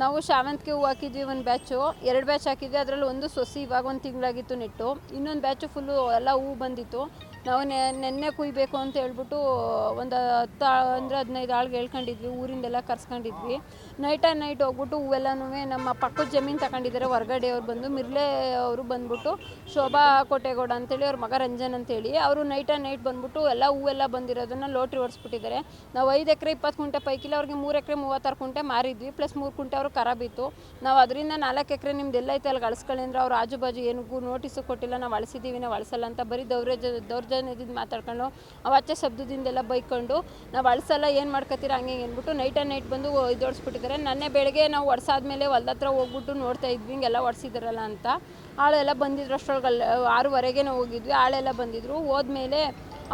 ನಾವು ಶಾವಂತಿಗೆ ಹೂವು ಹಾಕಿದ್ವಿ ಒಂದು ಬ್ಯಾಚು ಎರಡು ಬ್ಯಾಚ್ ಹಾಕಿದ್ವಿ. ಅದರಲ್ಲಿ ಒಂದು ಸೊಸಿ ಇವಾಗ ಒಂದು ತಿಂಗಳಾಗಿತ್ತು ನೆಟ್ಟು. ಇನ್ನೊಂದು ಬ್ಯಾಚು ಫುಲ್ಲು ಎಲ್ಲ ಹೂವು ಬಂದಿತ್ತು. ನಾವು ನೆನ್ನೆ ಕುಯ್ಬೇಕು ಅಂತ ಹೇಳ್ಬಿಟ್ಟು ಒಂದು ಹತ್ತು ಅಂದರೆ ಹದಿನೈದು ಆಳ್ಗೆ ಹೇಳ್ಕೊಂಡಿದ್ವಿ. ಊರಿಂದೆಲ್ಲ ಕರ್ಸ್ಕೊಂಡಿದ್ವಿ. ನೈಟ್ ಆ್ಯಂಡ್ ನೈಟ್ ಹೋಗ್ಬಿಟ್ಟು ಹೂವೆಲ್ಲನೂ ನಮ್ಮ ಪಕ್ಕದ ಜಮೀನು ತಗೊಂಡಿದ್ದಾರೆ ಹೊರಗಡೆ ಅವ್ರು ಬಂದು ಮಿರ್ಲೆ ಅವರು ಬಂದ್ಬಿಟ್ಟು ಶೋಭಾ ಕೋಟೆಗೌಡ ಅಂತೇಳಿ ಅವ್ರ ಮಗ ರಂಜನ್ ಅಂತೇಳಿ ಅವರು ನೈಟ್ ಆ್ಯಂಡ್ ನೈಟ್ ಬಂದ್ಬಿಟ್ಟು ಎಲ್ಲ ಹೂವೆಲ್ಲ ಬಂದಿರೋದನ್ನು ಲೋಟ್ರಿ ಹೊಡ್ಸ್ಬಿಟ್ಟಿದ್ದಾರೆ ನಾವು ಐದು ಎಕರೆ ಇಪ್ಪತ್ತು ಕುಂಟೆ ಪೈಕಿಲ್ಲ, ಅವ್ರಿಗೆ ಮೂರು ಎಕರೆ ಮೂವತ್ತಾರು ಕುಂಟೆ ಮಾರಿದ್ವಿ. ಪ್ಲಸ್ ಮೂರು ಕುಂಟೆ ಅವ್ರು ಖರಾಬ್ ಇತ್ತು ನಾವು ಅದರಿಂದ ನಾಲ್ಕು ಎಕರೆ ನಿಮ್ದು ಎಲ್ಲ ಐತೆ ಅಲ್ಲಿ ಅಳಿಸ್ಕೊಳ್ಳಿ ಅಂದ್ರೆ ಅವ್ರು ಆಜು ಬಾಜು ಏನಿಗೂ ನೋಟಿಸು ಕೊಟ್ಟಿಲ್ಲ, ನಾವು ಅಳಿಸಿದ್ದೀವಿ ನಾವು ಅಳಿಸಲ್ಲ ಅಂತ ಬರೀ ದೌರ್ಜ ದೌರ್ಜನ್ಯದಿಂದ ಮಾತಾಡ್ಕೊಂಡು ಅವಾಚೆ ಶಬ್ದದಿಂದೆಲ್ಲ ಬೈಕೊಂಡು ನಾವು ಅಳಿಸಲ್ಲ, ಏನು ಮಾಡ್ಕೊತೀರ ಹಂಗೆ ಅಂದ್ಬಿಟ್ಟು ನೈಟ್ ಆ್ಯಂಡ್ ನೈಟ್ ಬಂದು ಇದು ಹೊಡ್ಸ್ಬಿಟ್ಟಿದ್ದಾರೆ ನನ್ನೆ ಬೆಳಗ್ಗೆ ನಾವು ಒಡ್ಸಾದ್ಮೇಲೆ ಹೊಲ್ದ ಹತ್ರ ಹೋಗ್ಬಿಟ್ಟು ನೋಡ್ತಾ ಇದ್ವಿ, ಹಿಂಗೆಲ್ಲ ಒಡ್ಸಿದಾರಲ್ಲ ಅಂತ. ಆಳೆಲ್ಲ ಬಂದಿದ್ರು ಅಷ್ಟರೊಳಗೆ ಆರೂವರೆಗೆ ನಾವು ಹೋಗಿದ್ವಿ, ಆಳೆಲ್ಲ ಬಂದಿದ್ರು. ಹೋದ್ಮೇಲೆ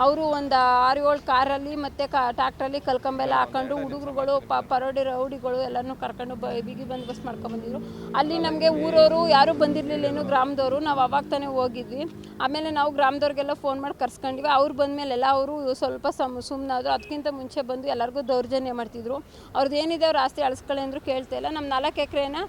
ಅವರು ಒಂದು ಆರು ಏಳು ಕಾರಲ್ಲಿ ಮತ್ತು ಕಾ ಟ್ಯಾಕ್ಟ್ರಲ್ಲಿ ಕಲ್ಕಂಬೆಲ್ಲ ಹಾಕೊಂಡು ಹುಡುಗರುಗಳು, ಪ ಪರೋಡಿ ರೌಡಿಗಳು ಎಲ್ಲನೂ ಕರ್ಕೊಂಡು ಬ ಬಿಗಿ ಬಂದು ಬಸ್ ಮಾಡ್ಕೊಂಬಂದಿದ್ರು ಅಲ್ಲಿ ನಮಗೆ ಊರವರು ಯಾರೂ ಬಂದಿರಲಿಲ್ಲ ಏನು ಗ್ರಾಮದವರು. ನಾವು ಅವಾಗ ತಾನೇ ಹೋಗಿದ್ವಿ. ಆಮೇಲೆ ನಾವು ಗ್ರಾಮದವ್ರಿಗೆಲ್ಲ ಫೋನ್ ಮಾಡಿ ಕರ್ಸ್ಕೊಂಡಿವಿ. ಅವ್ರು ಬಂದಮೇಲೆಲ್ಲ ಅವರು ಸ್ವಲ್ಪ ಸಮ್ ಸುಮ್ಮನಾದ್ರು ಅದಕ್ಕಿಂತ ಮುಂಚೆ ಬಂದು ಎಲ್ಲರಿಗೂ ದೌರ್ಜನ್ಯ ಮಾಡ್ತಿದ್ರು. ಅವ್ರದ್ದು ಏನಿದೆ ಅವ್ರು ಆಸ್ತಿ ಅಳಿಸ್ಕೊಳ್ಳಿ ಅಂದರೂ ಕೇಳ್ತಾ ಇಲ್ಲ. ನಮ್ಮ ನಾಲ್ಕು ಎಕರೆನ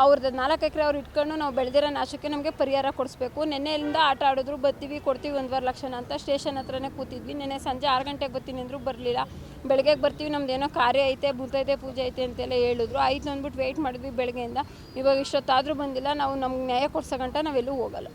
ಅವ್ರದ್ದು ನಾಲ್ಕು ಎಕರೆ ಅವ್ರು ಇಟ್ಕೊಂಡು ನಾವು ಬೆಳೆದಿರೋ ನಾಶಕ್ಕೆ ನಮಗೆ ಪರಿಹಾರ ಕೊಡಿಸ್ಬೇಕು. ನೆನ್ನೆಯಿಂದ ಆಟ ಆಡಿದ್ರು, ಬರ್ತೀವಿ, ಕೊಡ್ತೀವಿ ಒಂದುವರೆ ಲಕ್ಷನ ಅಂತ ಸ್ಟೇಷನ್ ಹತ್ರನೇ ಕೂತಿದ್ವಿ. ನೆನ್ನೆ ಸಂಜೆ ಆರು ಗಂಟೆಗೆ ಬರ್ತೀನಿ ಅಂದರೂ ಬರಲಿಲ್ಲ. ಬೆಳಗ್ಗೆಗೆ ಬರ್ತೀವಿ, ನಮ್ದು ಏನೋ ಕಾರ್ಯ ಐತೆ ಮುತ್ತೈತೆ ಪೂಜೆ ಐತೆ ಅಂತೆಲ್ಲ ಹೇಳಿದ್ರು. ಆಯ್ತು ಅಂದ್ಬಿಟ್ಟು ವೆಯ್ಟ್ ಮಾಡಿದ್ವಿ ಬೆಳಗ್ಗೆಯಿಂದ. ಇವಾಗ ಇಷ್ಟೊತ್ತಾದರೂ ಬಂದಿಲ್ಲ, ನಾವು ನಮ್ಗೆ ನ್ಯಾಯ ಕೊಡ್ಸೋ ಗಂಟ ನಾವೆಲ್ಲೂ ಹೋಗಲ್ಲ.